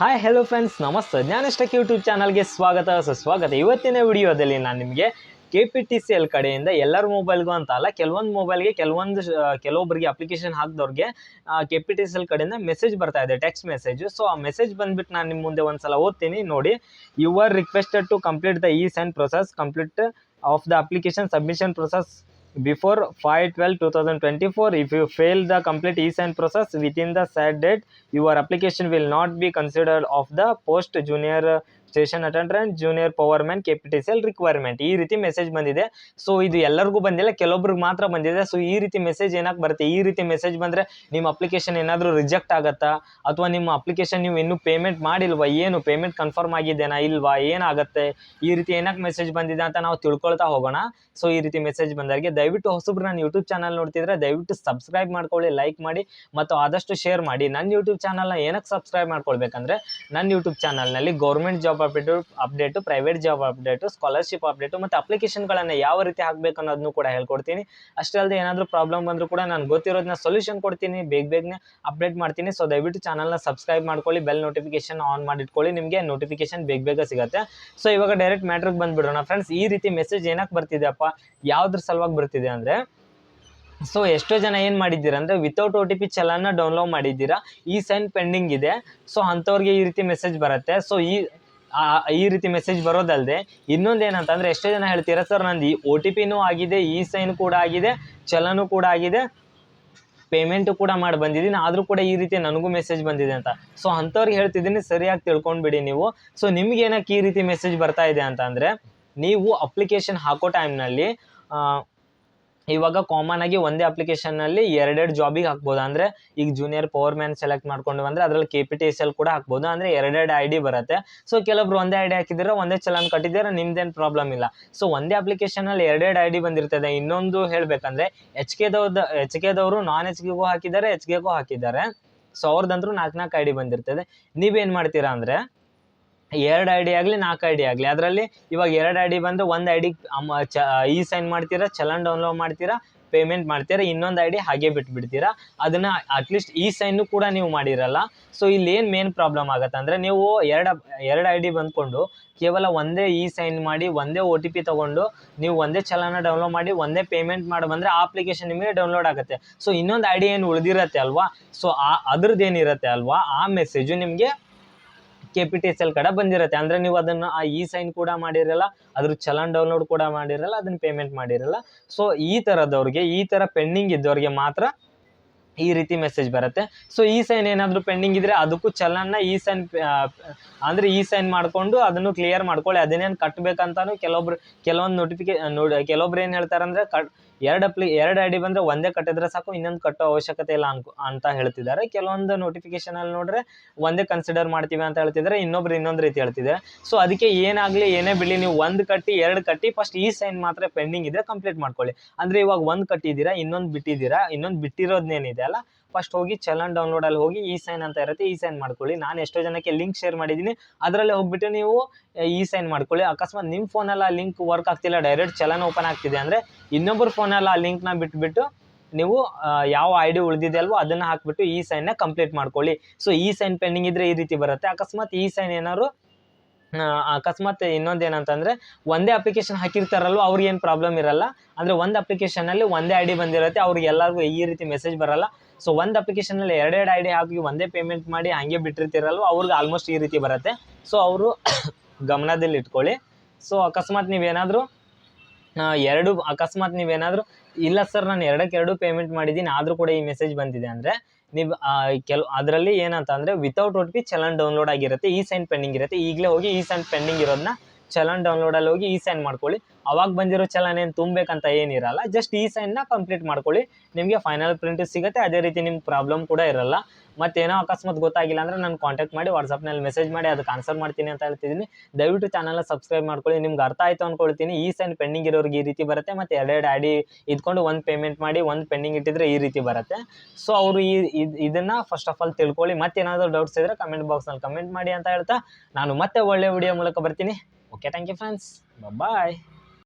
Hi hello friends ನಮಸ್ತೆ. ಜ್ಞಾನಷ್ಟಕ್ಕೆ YouTube ಚಾನಲ್ಗೆ ಸ್ವಾಗತ. ಸುಸ್ವಾಗತ. ಇವತ್ತಿನ ವಿಡಿಯೋದಲ್ಲಿ ನಾನು ನಿಮಗೆ K P T C L ಕಡೆಯಿಂದ ಎಲ್ಲರ ಮೊಬೈಲ್ಗೂ ಅಂತ ಅಲ್ಲ ಕೆಲವೊಂದು ಮೊಬೈಲ್ಗೆ ಕೆಲವೊಂದು ಕೆಲವೊಬ್ಬರಿಗೆ application ಹಾಕಿದವ್ರಿಗೆ K P T C L ಕಡೆಯಿಂದ ಮೆಸೇಜ್ ಬರ್ತಾ ಇದೆ ಟೆಕ್ಸ್ಟ್ ಮೆಸೇಜ್ ಸೊ ಆ ಮೆಸೇಜ್ ಬಂದ್ಬಿಟ್ಟು ನಾನು ನಿಮ್ಮ ಮುಂದೆ ಒಂದು ಸಲ ಓದ್ತೀನಿ. ನೋಡಿ you are requested to complete the e send process complete of the application submission process before 5 12 2024 if you fail the complete e-sign process within the said date your application will not be considered of the post junior station attendant junior power man K P T C requirement ಈ ರೀತಿ message ಬಂದಿದೆ. So ಇದು ಎಲ್ಲರಿಗೂ ಬಂದಿಲ್ಲ. ಕೆಲವೊಬ್ರಿಗೆ ಮಾತ್ರ ಬಂದಿದೆ. So ಈ ರೀತಿ ಮೆಸೇಜ್ ಏನಕ್ಕೆ ಬರುತ್ತೆ? ಈ ರೀತಿ ಮೆಸೇಜ್ ಬಂದರೆ ನಿಮ್ಮ ಅಪ್ಲಿಕೇಶನ್ ಏನಾದರೂ ರಿಜೆಕ್ಟ್ ಆಗುತ್ತಾ? ಅಥವಾ ನಿಮ್ಮ ಅಪ್ಲಿಕೇಶನ್ ನೀವು ಇನ್ನೂ ಪೇಮೆಂಟ್ ಮಾಡಿಲ್ವಾ? ಏನು? ಪೇಮೆಂಟ್ ಕನ್ಫರ್ಮ್ ಆಗಿದೆನಾ ಇಲ್ವಾ? ಏನಾಗುತ್ತೆ? ಈ ರೀತಿ ಏನಕ್ಕೆ ಮೆಸೇಜ್ ಬಂದಿದೆ ಅಂತ ನಾವು ತಿಳ್ಕೊಳ್ತಾ ಹೋಗೋಣ. ಸೊ ಈ ರೀತಿ ಮೆಸೇಜ್ ಬಂದವರಿಗೆ ದಯವಿಟ್ಟು ಹೊಸಬ್ರು ನಾನು ಯೂಟ್ಯೂಬ್ ಚಾನಲ್ ನೋಡ್ತಿದ್ರೆ ದಯವಿಟ್ಟು ಸಬ್ಸ್ಕ್ರೈಬ್ ಮಾಡ್ಕೊಳ್ಳಿ ಲೈಕ್ ಮಾಡಿ, ಮತ್ತು ಆದಷ್ಟು ಶೇರ್ ಮಾಡಿ. ನನ್ನ ಯೂಟ್ಯೂಬ್ ಚಾನಲ್ನ ಏನಕ್ಕೆ ಸಬ್ಸ್ಕ್ರೈಬ್ ಮಾಡ್ಕೊಳ್ಬೇಕಂದ್ರೆ, ನನ್ನ ಯೂಟ್ಯೂಬ್ ಚಾನಲ್ನಲ್ಲಿ government job update update private job update scholarship update ಮತ್ತು ಅಪ್ಲಿಕೇಶನ್ಗಳನ್ನು ಯಾವ ರೀತಿ ಹಾಕಬೇಕು ಅನ್ನೋದನ್ನು ಕೂಡ ಹೇಳ್ಕೊಡ್ತೀನಿ. ಅಷ್ಟೇ ಅಲ್ಲದೆ ಏನಾದರೂ ಪ್ರಾಬ್ಲಮ್ ಬಂದರೂ ಕೂಡ ನಾನು ಗೊತ್ತಿರೋದನ್ನ ಸೊಲ್ಯೂಷನ್ ಕೊಡ್ತೀನಿ. ಬೇಗ ಬೇಗನೆ ಅಪ್ಡೇಟ್ ಮಾಡ್ತೀನಿ. ಸೊ ದಯವಿಟ್ಟು ಚಾನಲ್ನ ಸಬ್ಸ್ಕ್ರೈಬ್ ಮಾಡ್ಕೊಳ್ಳಿ ಬೆಲ್ ನೋಟಿಫಿಕೇಶನ್ ಆನ್ ಮಾಡಿಟ್ಕೊಳ್ಳಿ. ನಿಮಗೆ ನೋಟಿಫಿಕೇಶನ್ ಬೇಗ ಬೇಗ ಸಿಗುತ್ತೆ. ಸೊ ಇವಾಗ ಡೈರೆಕ್ಟ್ ಮ್ಯಾಟ್ರಿಗೆ ಬಂದುಬಿಡೋಣ ಫ್ರೆಂಡ್ಸ್ ಈ ರೀತಿ ಮೆಸೇಜ್ ಏನಕ್ಕೆ ಬರ್ತಿದೆಯಪ್ಪ? ಯಾವುದ್ರ ಸಲುವಾಗಿ ಬರ್ತಿದೆ ಅಂದರೆ ಸೊ ಎಷ್ಟೋ ಜನ ಏನು ಮಾಡಿದ್ದೀರಾ ಅಂದರೆ ವಿತೌಟ್ ಒ ಟಿ ಪಿ ಚಲನ್ನ ಡೌನ್ಲೋಡ್ ಮಾಡಿದ್ದೀರಾ? ಈ ಸೈನ್ ಪೆಂಡಿಂಗ್ ಇದೆ. ಸೊ ಅಂಥವ್ರಿಗೆ ಈ ರೀತಿ ಮೆಸೇಜ್ ಬರುತ್ತೆ. ಸೊ ಈ ಈ ರೀತಿ ಮೆಸೇಜ್ ಬರೋದಲ್ಲದೆ ಇನ್ನೊಂದು ಏನಂತಂದರೆ ಎಷ್ಟೋ ಜನ ಹೇಳ್ತೀರಾ, ಸರ್, ನಂದು ಈ ಒ ಟಿ ಪಿನೂ ಆಗಿದೆ ಇ ಸೈನ್ ಕೂಡ ಆಗಿದೆ, ಚಲನೂ ಕೂಡ ಆಗಿದೆ ಪೇಮೆಂಟು ಕೂಡ ಮಾಡಿ ಬಂದಿದ್ದೀನಿ, ಆದರೂ ಕೂಡ ಈ ರೀತಿ ನನಗೂ ಮೆಸೇಜ್ ಬಂದಿದೆ ಅಂತ. ಸೊ ಅಂಥವ್ರಿಗೆ ಹೇಳ್ತಿದ್ದೀನಿ, ಸರಿಯಾಗಿ ತಿಳ್ಕೊಂಡ್ಬಿಡಿ ನೀವು. ಸೊ ನಿಮ್ಗೆ ಏನಕ್ಕೆ ಈ ರೀತಿ ಮೆಸೇಜ್ ಬರ್ತಾ ಇದೆ ಅಂತ ನೀವು ಅಪ್ಲಿಕೇಶನ್ ಹಾಕೋ ಟೈಮ್ನಲ್ಲಿ ಇವಾಗ ಕಾಮನ್ ಆಗಿ ಒಂದೇ ಅಪ್ಲಿಕೇಶನ್ನಲ್ಲಿ ಎರಡೆರಡು ಜಾಬಿಗೆ ಹಾಕ್ಬೋದು? ಅಂದರೆ ಈಗ ಜೂನಿಯರ್ ಪವರ್ ಮ್ಯಾನ್ ಸೆಲೆಕ್ಟ್ ಮಾಡ್ಕೊಂಡು ಬಂದರೆ ಅದರಲ್ಲಿ K P T S L ಕೂಡ ಹಾಕ್ಬೋದು. ಅಂದರೆ ಎರಡೆರಡು ಐ ಡಿ ಬರುತ್ತೆ. ಸೊ ಕೆಲವೊಬ್ರು ಒಂದೇ ಐ ಡಿ ಹಾಕಿದ್ರೆ ಒಂದೇ ಚಲನ್ ಕಟ್ಟಿದ್ರೆ ನಿಮ್ದೇನು ಪ್ರಾಬ್ಲಮ್ ಇಲ್ಲ. ಸೊ ಒಂದೇ ಅಪ್ಲಿಕೇಶನಲ್ಲಿ ಎರಡೆರಡು ಐ ಡಿ ಬಂದಿರ್ತದೆ. ಇನ್ನೊಂದು ಹೇಳಬೇಕಂದ್ರೆ ಎಚ್ ಕೆದವ್ದ ಎಚ್ ಕೆದವರು ನಾನ್ ಎಚ್ ಕೆಗೂ ಹಾಕಿದ್ದಾರೆ ಎಚ್ ಕೆಗೂ ಹಾಕಿದ್ದಾರೆ. ಸೊ ಅವ್ರದ್ದಂದ್ರೂ ನಾಲ್ಕು ನಾಲ್ಕು ಐ ಡಿ ಬಂದಿರ್ತದೆ. ನೀವೇನು ಮಾಡ್ತೀರಾ ಅಂದರೆ ಎರಡು ಐ ಡಿ ಆಗಲಿ, ನಾಲ್ಕು ಐ ಡಿ ಆಗಲಿ. ಅದರಲ್ಲಿ ಇವಾಗ ಎರಡು ಐ ಡಿ ಬಂದರೆ ಒಂದು ಐ ಡಿ ಚ ಇ ಸೈನ್ ಮಾಡ್ತೀರಾ, ಚಲನ್ ಡೌನ್ಲೋಡ್ ಮಾಡ್ತೀರಾ ಪೇಮೆಂಟ್ ಮಾಡ್ತೀರಾ, ಇನ್ನೊಂದು ಐ ಡಿ ಹಾಗೆ ಬಿಟ್ಬಿಡ್ತೀರಾ. ಅದನ್ನು ಅಟ್ಲೀಸ್ಟ್ ಈ ಸೈನು ಕೂಡ ನೀವು ಮಾಡಿರಲ್ಲ. ಸೊ ಇಲ್ಲಿ ಏನು ಮೇನ್ ಪ್ರಾಬ್ಲಮ್ ಆಗುತ್ತೆ ಅಂದರೆ ನೀವು ಎರಡು ಎರಡು ಐ ಡಿ ಬಂದ್ಕೊಂಡು ಕೇವಲ ಒಂದೇ ಇ ಸೈನ್ ಮಾಡಿ, ಒಂದೇ ಒ ಟಿ ಪಿ ತೊಗೊಂಡು ನೀವು ಒಂದೇ ಚಲನ ಡೌನ್ಲೋಡ್ ಮಾಡಿ, ಒಂದೇ ಪೇಮೆಂಟ್ ಮಾಡಿ ಬಂದರೆ ಆ ಅಪ್ಲಿಕೇಶನ್ ನಿಮಗೆ ಡೌನ್ಲೋಡ್ ಆಗುತ್ತೆ. ಸೊ ಇನ್ನೊಂದು ಐ ಡಿ ಏನು ಉಳಿದಿರತ್ತೆ ಅಲ್ವಾ? ಸೊ ಆ ಅದ್ರದ್ದು ಏನಿರುತ್ತೆ ಅಲ್ವಾ? ಆ ಮೆಸೇಜು ನಿಮಗೆ K P T S L ಕಡೆ ಬಂದಿರುತ್ತೆ. ಅಂದ್ರೆ ನೀವು ಅದನ್ನು ಆ ಇ ಸೈನ್ ಕೂಡ ಮಾಡಿರಲ್ಲ, ಅದ್ರ ಚಲನ್ ಡೌನ್ಲೋಡ್ ಕೂಡ ಮಾಡಿರಲ್ಲ, ಅದನ್ನ ಪೇಮೆಂಟ್ ಮಾಡಿರಲ್ಲ. ಸೊ ಈ ತರದವ್ರಿಗೆ, ಈ ಥರ ಪೆಂಡಿಂಗ್ ಇದ್ದವ್ರಿಗೆ ಮಾತ್ರ ಈ ರೀತಿ ಮೆಸೇಜ್ ಬರುತ್ತೆ. ಸೊ ಈ ಸೈನ್ ಏನಾದರೂ ಪೆಂಡಿಂಗ್ ಇದ್ದರೆ ಅದಕ್ಕೂ ಚಲನ್ನ ಈ ಸೈನ್ ಅಂದರೆ ಈ ಸೈನ್ ಮಾಡಿಕೊಂಡು ಅದನ್ನು ಕ್ಲಿಯರ್ ಮಾಡ್ಕೊಳ್ಳಿ. ಅದನ್ನೇನು ಕಟ್ಟಬೇಕಂತಾನು ಕೆಲವೊಬ್ರು, ಕೆಲವೊಂದು ನೋಟಿಫಿಕೇ ನೋಡಿ, ಕೆಲವೊಬ್ರು ಏನು ಹೇಳ್ತಾರೆ ಅಂದರೆ ಕಟ್, ಎರಡು ಅಪ್ಲಿ ಎರಡು ಐ ಡಿ ಬಂದರೆ ಒಂದೇ ಕಟ್ಟಿದ್ರೆ ಸಾಕು, ಇನ್ನೊಂದು ಕಟ್ಟೋ ಅವಶ್ಯಕತೆ ಇಲ್ಲ ಅನ್ಕೊ, ಅಂತ ಹೇಳ್ತಿದ್ದಾರೆ. ಕೆಲವೊಂದು ನೋಟಿಫಿಕೇಶನಲ್ಲಿ ನೋಡಿದ್ರೆ ಒಂದೇ ಕನ್ಸಿಡರ್ ಮಾಡ್ತೀವಿ ಅಂತ ಹೇಳ್ತಿದ್ದಾರೆ, ಇನ್ನೊಬ್ರು ಇನ್ನೊಂದು ರೀತಿ ಹೇಳ್ತಿದ್ದಾರೆ. ಸೊ ಅದಕ್ಕೆ ಏನಾಗಲಿ, ಏನೇ ಬಿಡಲಿ, ನೀವು ಒಂದು ಕಟ್ಟಿ, ಎರಡು ಕಟ್ಟಿ ಫಸ್ಟ್ ಈ ಸೈನ್ ಮಾತ್ರ ಪೆಂಡಿಂಗ್ ಇದ್ರೆ ಕಂಪ್ಲೀಟ್ ಮಾಡ್ಕೊಳ್ಳಿ. ಅಂದರೆ ಇವಾಗ ಒಂದು ಕಟ್ಟಿದ್ದೀರಾ, ಇನ್ನೊಂದು ಬಿಟ್ಟಿದ್ದೀರಾ, ಇನ್ನೊಂದು ಬಿಟ್ಟಿರೋದನ್ನೇನಿದೆ ಅಲ್ಲ? ಫಸ್ಟ್ ಹೋಗಿ ಚಲನ್ ಡೌನ್ಲೋಡಲ್ಲಿ ಹೋಗಿ ಈ ಸೈನ್ ಅಂತ ಇರುತ್ತೆ, ಈ ಸೈನ್ ಮಾಡ್ಕೊಳ್ಳಿ. ನಾನು ಎಷ್ಟೋ ಜನಕ್ಕೆ ಲಿಂಕ್ ಶೇರ್ ಮಾಡಿದ್ದೀನಿ, ಅದರಲ್ಲೇ ಹೋಗ್ಬಿಟ್ಟು ನೀವು ಈ ಸೈನ್ ಮಾಡ್ಕೊಳ್ಳಿ. ಅಕಸ್ಮಾತ್ ನಿಮ್ಮ ಫೋನಲ್ಲಿ ಆ ಲಿಂಕ್ ವರ್ಕ್ ಆಗ್ತಿಲ್ಲ ಡೈರೆಕ್ಟ್ ಚಲನ್ ಓಪನ್ ಆಗ್ತಿದೆ ಅಂದರೆ ಇನ್ನೊಬ್ಬರ ಫೋನಲ್ಲಿ ಆ ಲಿಂಕ್ನ ಬಿಟ್ಬಿಟ್ಟು ನೀವು ಯಾವ ಐ ಡಿ ಉಳಿದಿದೆ ಅಲ್ವೋ ಅದನ್ನು ಹಾಕ್ಬಿಟ್ಟು ಈ ಸೈನ್ನ ಕಂಪ್ಲೀಟ್ ಮಾಡ್ಕೊಳ್ಳಿ. ಸೊ ಈ ಸೈನ್ ಪೆಂಡಿಂಗ್ ಇದ್ರೆ ಈ ರೀತಿ ಬರುತ್ತೆ. ಅಕಸ್ಮಾತ್ ಈ ಸೈನ್ ಏನಾದ್ರು ಅಕಸ್ಮಾತ್ ಇನ್ನೊಂದು ಏನಂತಂದರೆ ಒಂದೇ ಅಪ್ಲಿಕೇಶನ್ ಹಾಕಿರ್ತಾರಲ್ವ, ಅವ್ರಿಗೆ ಏನು ಪ್ರಾಬ್ಲಮ್ ಇರಲ್ಲ. ಅಂದರೆ ಒಂದು ಅಪ್ಲಿಕೇಶನಲ್ಲಿ ಒಂದೇ ಐ ಡಿ ಬಂದಿರುತ್ತೆ, ಅವ್ರಿಗೆ ಎಲ್ಲರಿಗೂ ಈ ರೀತಿ ಮೆಸೇಜ್ ಬರಲ್ಲ. ಸೊ ಒಂದು ಅಪ್ಲಿಕೇಶನಲ್ಲಿ ಎರಡೆರಡು ಐ ಡಿ ಹಾಕಿ ಒಂದೇ ಪೇಮೆಂಟ್ ಮಾಡಿ ಹಾಗೆ ಬಿಟ್ಟಿರ್ತೀರಲ್ವ, ಅವ್ರಿಗೆ ಆಲ್ಮೋಸ್ಟ್ ಈ ರೀತಿ ಬರುತ್ತೆ. ಸೊ ಅವರು ಗಮನದಲ್ಲಿ ಇಟ್ಕೊಳ್ಳಿ. ಸೊ ಅಕಸ್ಮಾತ್ ನೀವೇನಾದರೂ ಎರಡು ಅಕಸ್ಮಾತ್ ನೀವೇನಾದರೂ, ಇಲ್ಲ ಸರ್, ನಾನು ಎರಡಕ್ಕೆ ಎರಡು ಪೇಮೆಂಟ್ ಮಾಡಿದ್ದೀನಿ, ಆದರೂ ಕೂಡ ಈ ಮೆಸೇಜ್ ಬಂದಿದೆ ಅಂದರೆ ನೀವು ಕೆಲವು ಅದರಲ್ಲಿ ಏನಂತ ಅಂದರೆ without O T challan download ಆಗಿರುತ್ತೆ, ಈ ಸೈನ್ ಪೆಂಡಿಂಗ್ ಇರುತ್ತೆ, ಈಗಲೇ ಹೋಗಿ ಈ ಸೈನ್ ಪೆಂಡಿಂಗ್ ಇರೋದನ್ನ ಚಲನ್ ಡೌನ್ಲೋಡಲ್ಲಿ ಹೋಗಿ ಈ ಸೈನ್ ಮಾಡ್ಕೊಳ್ಳಿ. ಅವಾಗ ಬಂದಿರೋ ಚಲನ್ ಏನು ತುಂಬಬೇಕಂತ ಏನಿರಲ್ಲ ಜಸ್ಟ್ ಈ ಸೈನ್ನ ಕಂಪ್ಲೀಟ್ ಮಾಡ್ಕೊಳ್ಳಿ. ನಿಮಗೆ ಫೈನಲ್ ಪ್ರಿಂಟ್ ಸಿಗುತ್ತೆ, ಅದೇ ರೀತಿ ನಿಮ್ಗೆ ಪ್ರಾಬ್ಲಮ್ ಕೂಡ ಇರಲ್ಲ. ಮತ್ತೇನೋ ಅಕಸ್ಮಾತ್ ಗೊತ್ತಾಗಿಲ್ಲ ಅಂದರೆ ನಾನು ಕಾಂಟ್ಯಾಕ್ಟ್ ಮಾಡಿ ವಾಟ್ಸಪ್ನಲ್ಲಿ ಮೆಸೇಜ್ ಮಾಡಿ, ಅದಕ್ಕೆ ಆನ್ಸರ್ ಮಾಡ್ತೀನಿ ಅಂತ ಹೇಳ್ತಿದ್ದೀನಿ. ದಯವಿಟ್ಟು ಚಾನಲ್ನ ಸಬ್ಸ್ಕ್ರೈಬ್ ಮಾಡ್ಕೊಳ್ಳಿ. ನಿಮ್ಗೆ ಅರ್ಥ ಆಯಿತು ಅಂದ್ಕೊಳ್ತೀನಿ ಈ ಸೈನ್ ಪೆಂಡಿಂಗ್ ಇರೋರಿಗೆ ಈ ರೀತಿ ಬರುತ್ತೆ, ಮತ್ತು ಎರಡೆರಡು ಐಡಿ ಇದ್ಕೊಂಡು ಒಂದು ಪೇಮೆಂಟ್ ಮಾಡಿ ಒಂದು ಪೆಂಡಿಂಗ್ ಇಟ್ಟಿದ್ರೆ ಈ ರೀತಿ ಬರುತ್ತೆ. ಸೊ ಅವರು ಈ ಇದು, ಇದನ್ನ ಫಸ್ಟ್ ಆಫ್ ಆಲ್ ತಿಳ್ಕೊಳ್ಳಿ. ಮತ್ತೇನಾದರೂ ಡೌಟ್ಸ್ ಇದ್ದರೆ ಕಮೆಂಟ್ ಬಾಕ್ಸ್ನಲ್ಲಿ ಕಮೆಂಟ್ ಮಾಡಿ ಅಂತ ಹೇಳ್ತಾ, ನಾನು ಮತ್ತೆ ಒಳ್ಳೆ ವಿಡಿಯೋ ಮೂಲಕ ಬರ್ತೀನಿ. Okay thank you friends bye